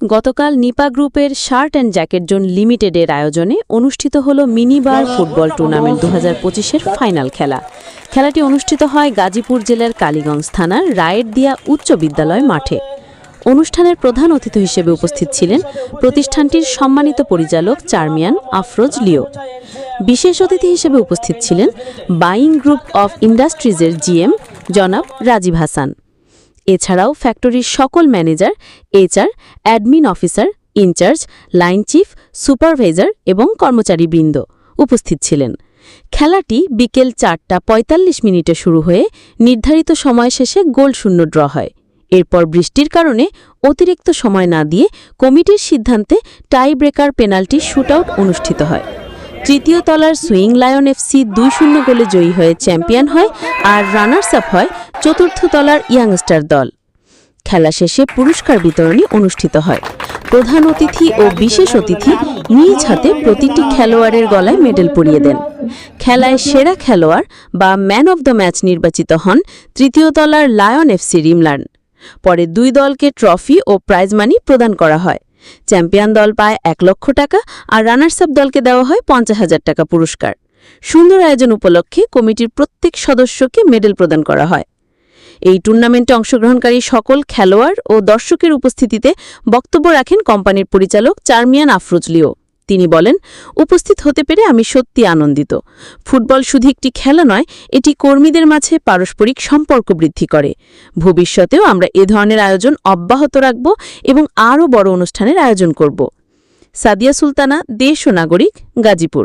গতকাল নিপা গ্রুপের shirt and jacket zone লিমিটেডের আয়োজনে অনুষ্ঠিত হল মিনিবার ফুটবল টুর্নামেন্ট দু হাজার পঁচিশের ফাইনাল খেলা। খেলাটি অনুষ্ঠিত হয় গাজীপুর জেলার কালীগঞ্জ থানার রায়ের দিয়া উচ্চ বিদ্যালয় মাঠে। অনুষ্ঠানের প্রধান অতিথি হিসেবে উপস্থিত ছিলেন প্রতিষ্ঠানটির সম্মানিত পরিচালক চারমিয়ান আফরোজ লিও। বিশেষ অতিথি হিসেবে উপস্থিত ছিলেন বাইং গ্রুপ অফ ইন্ডাস্ট্রিজের জিএম জনাব রাজীব হাসান। এছাড়াও ফ্যাক্টরির সকল manager HR admin officer in charge line chief supervisor এবং কর্মচারীবৃন্দ উপস্থিত ছিলেন। খেলাটি বিকেল চারটা পঁয়তাল্লিশ মিনিটে শুরু হয়ে নির্ধারিত সময় শেষে গোল শূন্য ড্র হয়। এরপর বৃষ্টির কারণে অতিরিক্ত সময় না দিয়ে কমিটির সিদ্ধান্তে টাই ব্রেকার পেনাল্টি শুটআউট অনুষ্ঠিত হয়। তৃতীয় তলার সুইং লায়ন এফসি দুই শূন্য গোলে জয়ী হয়ে চ্যাম্পিয়ন হয় আর রানার্স আপ হয় চতুর্থ তলার ইয়াংস্টার দল। খেলা শেষে পুরস্কার বিতরণী অনুষ্ঠিত হয়। প্রধান অতিথি ও বিশেষ অতিথি নিজ হাতে প্রতিটি খেলোয়াড়ের গলায় মেডেল পরিয়ে দেন। খেলায় সেরা খেলোয়াড় বা ম্যান অব দ্য ম্যাচ নির্বাচিত হন তৃতীয় তলার লায়ন এফসি রিমলান। পরে দুই দলকে ট্রফি ও প্রাইজ মানি প্রদান করা হয়। চ্যাম্পিয়ন দল পায় এক লক্ষ টাকা আর রানার্স আপ দলকে দেওয়া হয় পঞ্চাশ হাজার টাকা পুরস্কার। সুন্দর আয়োজন উপলক্ষে কমিটির প্রত্যেক সদস্যকে মেডেল প্রদান করা হয়। এই টুর্নামেন্টে অংশগ্রহণকারী সকল খেলোয়াড় ও দর্শকের উপস্থিতিতে বক্তব্য রাখেন কোম্পানির পরিচালক চার্মিয়ান আফরোজলিও তিনি বলেন, উপস্থিত হতে পেরে আমি সত্যি আনন্দিত। ফুটবল শুধু একটি খেলা নয়, এটি কর্মীদের মাঝে পারস্পরিক সম্পর্ক বৃদ্ধি করে। ভবিষ্যতেও আমরা এ ধরনের আয়োজন অব্যাহত রাখব এবং আরও বড় অনুষ্ঠানের আয়োজন করব। সাদিয়া সুলতানা, দেশ ও নাগরিক, গাজীপুর।